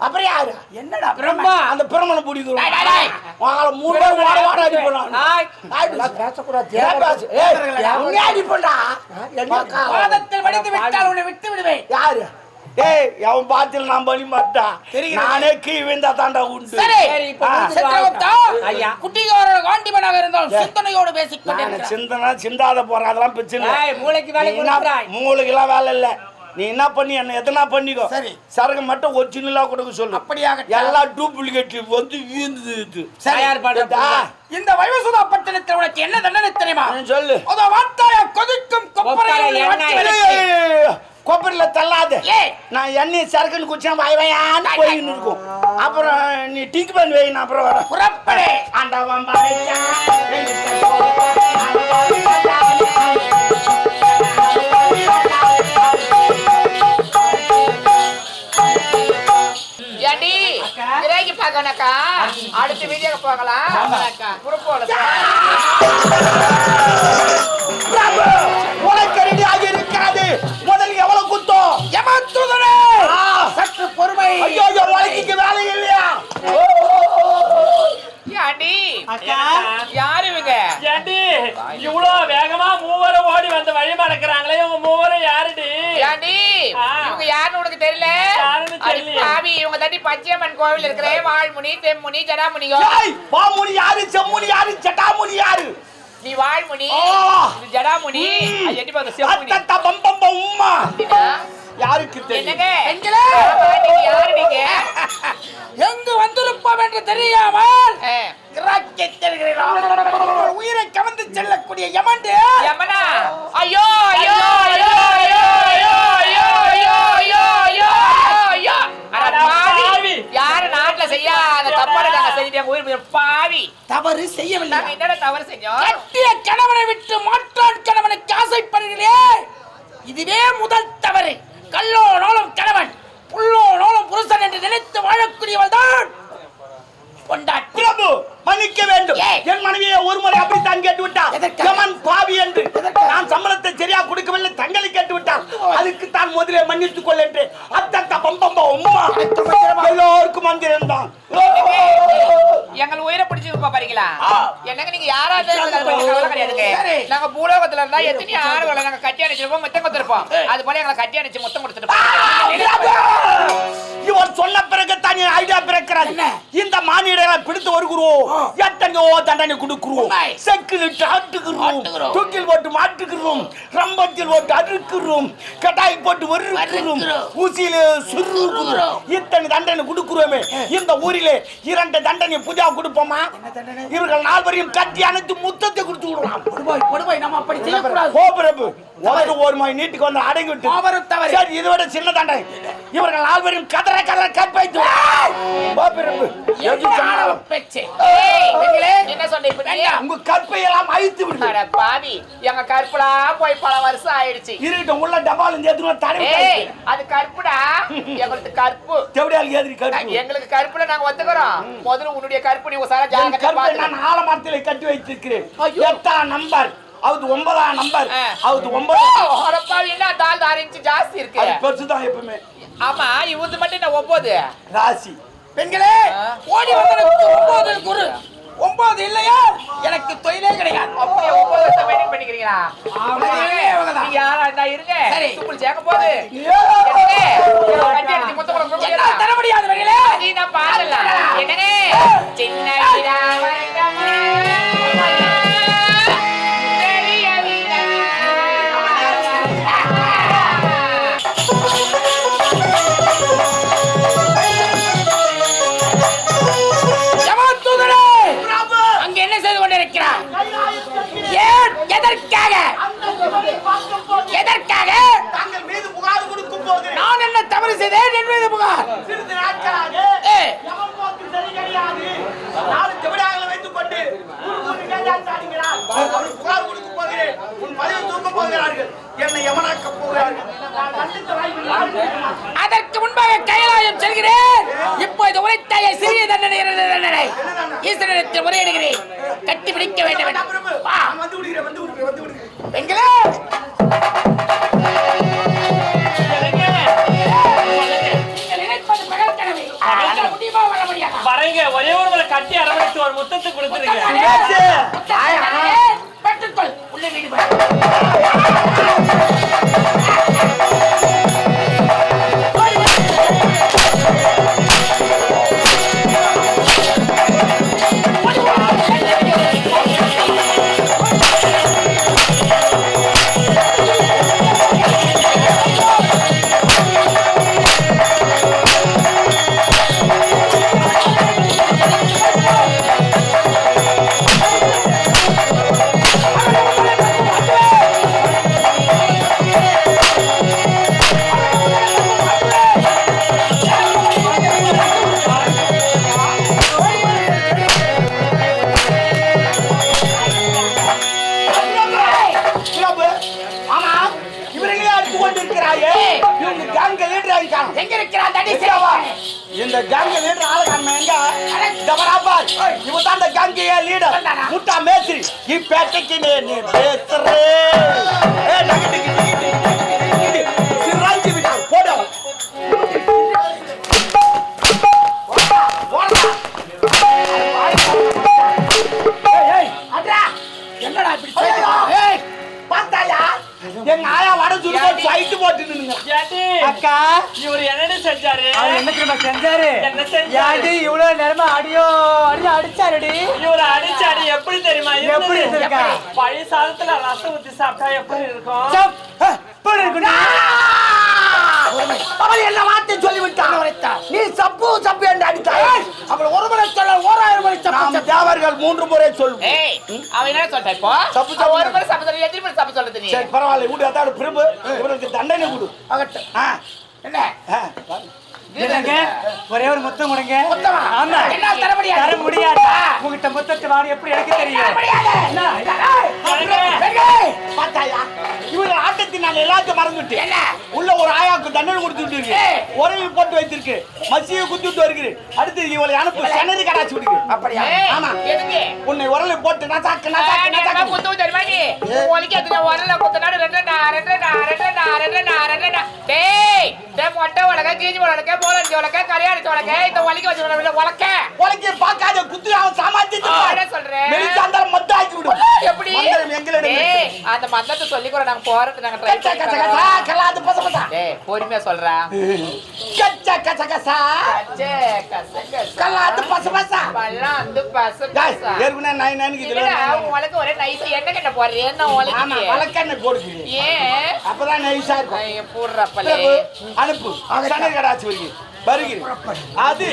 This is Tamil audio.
அப்புறம் யாரு? என்னடா பிரம்மா. அந்த டேய், டேய். வாங்கல மூணு பேர் வாட வாட அடி போறான் ஹாய். பேசக்கூடாது. உன்னே அடி பண்ணா பாதத்தில் வடித்து விட்டால் உன்னை விட்டு விடுவேன். யாரு? ஏய் அவன் பாத்தில் நான் பண்ணி மாட்டான். நானே கீ விழுந்தா தாண்டா உண்டு. சரி. ஐயா. குட்டிகாரோட காண்டிமனாக இருந்தால் சரி. சிந்தனையோடு பேசிக் நான் கொண்டிருக்கிறார் சிந்தனா சிந்தாத போறேன். அதெல்லாம் பிரச்சனை ஏய், மூளைக்கு வேலை கொடுக்குறாய். மூளைக்கெல்லாம் வேலை இல்ல. நீ என்ன பண்ணி என்ன எதனா பண்ணிக்கோ. சரி. சரக்கு மட்டும் ஒரிஜினலா கொடுக்க சொல்லு. அப்படியாகட்டும். எல்லாம் டூப்ளிகேட் வந்து வீழ்ந்து தயார் பண்ற இந்த வைவசுதா பட்டணத்தில் உனக்கு என்ன தண்டனை தெரியுமா? சொல்லு. அதோ வார்த்தாய கொதிக்கும் கொப்பரில தள்ளாத. நான் எண்ணெய் சரக்குன்னு குடிச்சா வாய் வாயான்னு போயின்னு இருக்கும். அப்புறம் நீ டிங்க் பண்ணி வை நான் அப்புறம் வரேன் புறப்படு. ஆண்டவன் ஏண்டி? கிரேக்கி பார்க்கணக்கா அடுத்த வீடியோக்கு போகலாம். குறுப்போல பிரபு, உனக்கு ரெடி ஆகி இருக்கிறது முதல்ல எவ்வளவு குத்தம் ஏமாத்துதனே. சற்று பொறுமை. ஐயோ உனக்கு வேலை இல்லையா? ஏண்டி? அக்கா. யாரு இவங்க? ஏண்டி? இவ்வளோ வேகமா மூவரும் ஓடி வந்து வழி மறக்கிறாங்களே இவங்க மூவரும் யாருடி? ஏண்டி இவங்க யாருன்னு உனக்கு தெரியல? இவங்க தண்ணி பச்சையம்மன் கோவில் இருக்கிற வாழ்முனி செம்முனி ஜடாமுனியோ? வாமுனி யாரு செம்முனி யாரு ஜடாமுனி யாரு? நீ வாழ்முனி ஜடாமுனி. எட்டி பார்த்த செம்முனி. தத்தா பம்பம் யாருக்கு தெரியல யாரு நீங்க? தப்பான நாங்க செஞ்சுட்டோம் உயிர் போயிடும். பாவி. தவறு செய்யவில்லை என்னடா தவறு செஞ்சோம்? கட்டிய கணவனை விட்டு மாற்றான் கணவனுக்கு ஆசைப்படுகிறே இதுவே முதல் தவறு. கல்லோனாலும் கணவன் புல்லோனாலும் புருஷன் என்று நினைத்து வாழக்கூடியவள் தான் கொண்டாட்டி மன்னிக்க வேண்டும். என் மனைவியை ஒரு முறை அப்படித்தான் கேட்டு விட்டார் பாவி என்று? நான் சம்பளத்தை சரியா கொடுக்கவில்லை தங்களை கேட்டு விட்டார் அதுக்கு தான் முதலே மன்னித்துக் கொள் என்று அத்தத்த பம்பம்ப உம்மா. எல்லோருக்கும் மந்திரம் தான் எங்கள் உயிரை பிடிச்சிருப்பா பாருங்களா ஆ. என்னங்க நீங்க யாரா கிடையாதுங்க. நாங்க பூலோகத்துல இருந்தா எத்தனை ஆடுகளை நாங்க கட்டி அணைச்சிருப்போம் முத்தம் கொடுத்துருப்போம். அது போல எங்களை கட்டி அணைச்சு முத்தம் கொடுத்துருப்போம் இவன் சொன்ன பிறகு தனி ஐடியா பிறக்கிறது. என்ன? இந்த மானிடரை பிடித்து வருகிறோம். எத்தனையோ தண்டனை கொடுக்கிறோம். ஆட்டுகிறோம். ஆட்டுகிறோம். தூக்கில் போட்டு மாட்டுகிறோம். ரம்பத்தில் போட்டு அறுக்கிறோம். கட்டாய் போட்டு வருகிறோம். ஊசியில சுருகுறோம். இத்தனை தண்டனை கொடுக்கிறோமே. இந்த ஊரிலே இரண்டு தண்டனை புதியா கொடுப்போமா? இவர்கள் நால்வரையும் கட்டி அணைத்து முத்தத்தை கொடுத்து விடலாம். கொடுபாய் கொடுபாய் நம்ம அப்படி செய்யக்கூடாது. ஓ பிரபு. உனக்கு ஒரு மாதிரி நீட்டுக்கு வந்து அடங்கி விட்டு மாபெரும் தவறு. சரி இதை விட சின்ன தண்டனை. இவர்கள் நால்வரையும் கதற கதற கற்பைத்து எது என்ன சொன்னாலும்? ஆணவ பேச்சு ஏய், நீங்களே என்ன சொன்ன இப்ப நீ? உங்க கற்பையெல்லாம் அழித்து விடு. அட பாவி எங்க கற்புடா போய் பல வருஷம் ஆயிடுச்சு. இருக்கட்டும் உள்ள டபால் ஏத்துனா தடவி அது கற்புடா. எங்களுக்கு கற்பு. தேவடியால் ஏதிரி கற்பு? எங்களுக்கு கற்புல நாங்க ஒத்துக்கிறோம். முதல்ல உன்னுடைய கற்பு நீ உசாரா ஜாக்கிரதை பாத்து நான் ஆலமரத்திலே கட்டி வைத்திருக்கிறேன். எட்டாம் நம்பர் அது ஒன்பதாம் நம்பர். அது ஒன்பது என்ன தால் ஆறு இன்ச்சு ஜாஸ்தி இருக்கு? பெருசுதான் எப்பவுமே. ஆமா இவந்து மட்டும் என்ன ஒன்பது ராசி. பெண்களே. ஓடி வந்தனுக்கு ஒன்பது குரு ஒன்பது இல்லையா எனக்கு தொழிலே கிடையாது அப்படியே ஒன்பது வருஷம் மெயின்டைன் பண்ணிக்கிறீங்களா. நீங்க யாரா இருந்தா இருங்க சரி. சேர்க்க போது ஏ! என்னங்க? கட்டி செய்தேன் என் மீது புகார் சிறிது நாட்களாக ஏய். எவன் போக்கு சரி கிடையாது. நாலு செவிடாய்களை வைத்துக் கொண்டு ஊர் ஊர் கேட்டாடுகிறார். அவனுக்கு புகார் கொடுக்க போகிறேன். உன் பதவி தூக்கப் போகிறார்கள். என்னை எவனாக்கப் போகிறார்கள். நான் கண்டித்த வாய்ப்பில்லை. அதற்கு முன்பாக கைலாயம் செல்கிறேன் இப்போது உரைத்தாய சிறிய தண்டனை தண்டனை ஈஸ்வரத்தில் முறையிடுகிறேன் கட்டி பிடிக்க வேண்டும் வந்து விடுகிறேன், வந்து விடுகிறேன், வந்து விடுகிறேன். வரேங்க. ஒரே ஒரு முறை கட்டி அரவணைச்சு ஒரு முத்தத்தை கொடுத்துருங்க. பெற்றுக்கொள். உள்ள வீடு இந்த கேங்க லீடர் ஆள காரணம் எங்க? இந்த பராபர் இவ தான் இந்த கேங்க லீடர் முட்டா மேஸ்திரி. இப்பேட்டைக்கு நீ நீ பேசுறே ஏ நகட்டுக்கு செஞ்சாரு. என்ன செஞ்சாரு? யாண்டி இவ்வளவு நேரமா அடியோ அடி அடிச்சாருடி? இவர் அடிச்சாடி எப்படி தெரியுமா? எப்படி? இருக்கா? பழைய சாதத்துல ரசம் ஊத்தி சாப்பிட்டா எப்படி இருக்கும்? எப்படி இருக்குடி? அவள் என்ன வார்த்தை சொல்லி விட்டான் நீ சப்பு சப்பு என்று அடித்தாய். அவள் ஒரு முறை சொல்ல ஓராயிரம் முறை தப்பு தேவர்கள் மூன்று முறை ஏய் அவன் என்ன சொல்லிட்டா இப்போ? தப்பு அவன் ஒரு. முறை சப்ப சொல்லி எத்தனை முறை சப்ப சொல்றது நீ? சரி பரவாயில்ல விடு அதாடு பிரபு இவருக்கு தண்டனை கொடு. ஆகட்டும் ஆ, என்ன? என்னங்க? ஒரே ஒரு முத்தம் கொடுங்க? ஆமா. என்ன தர முடியாது? தர முடியாது. உங்ககிட்ட முத்தத்தை வாங்க எப்படி எனக்கு தெரியும்? பார்த்தாயா? இவரு ஆட்டத்தை நான் எல்லாத்தையும் மறந்துட்டு என்ன? உள்ள ஒரு ஆயாவுக்கு தண்டனை கொடுத்துட்டு இருக்கு. உரையில் போட்டு வைத்திருக்கு. மசியை குத்திட்டு வருகிறது. அடுத்து இவளை அனுப்பு. கிணறு கடாச்சு விடுங்க அப்படியா? ஆமா. எதுக்கு? உன்னை உரலை போட்டு நான் சாக்கு நான் நீ நான் என்ன சாக்கு. குத்துவு தெரியுமா நீ? உனக்கு எத்தனை வரல குத்துனாடு ரெண்டா, ரெண்டா, ரெண்டா, ரெண்டா, ரெண்டா. டேய், டேய், மொட்டை உலக, கீஜி உலக, போலஞ்சி உலக, கரையாடிச்சு உலக, இந்த ஒலிக்க வச்ச உலக, உலக்க. உனக்கு பார்க்காத குத்து அவன் சாமாத்திட்டு ஆ, என்ன சொல்ற? மெலிசாந்தாலும் மொத்த விடும் எப்படி? எங்களிடம். அந்த மந்திரத்தை சொல்லிக் கொடு, நாங்க போறது, நாங்க கச்ச கச்ச கச்சா. கலாது பச பசா. டேய், பொறுமையா சொல்றா. கச்ச கச்ச கச்சா. கச்சே, கச, கச. கலாது பச பசா. பல்லாம் வந்து பச, பச. நினைக்கு இதுல உனக்கு ஒரே ஆ எண்ணெய் கண்ணை போடுறியே, என்ன ஆமா உனக்கு? வழக்கண்ணை போடுது ஏன்? அப்பதான் நைஸா இருக்கும். ஐய, அனுப்பு. சண்டை கடாச்சு வருகிறேன். வருகிறேன் அது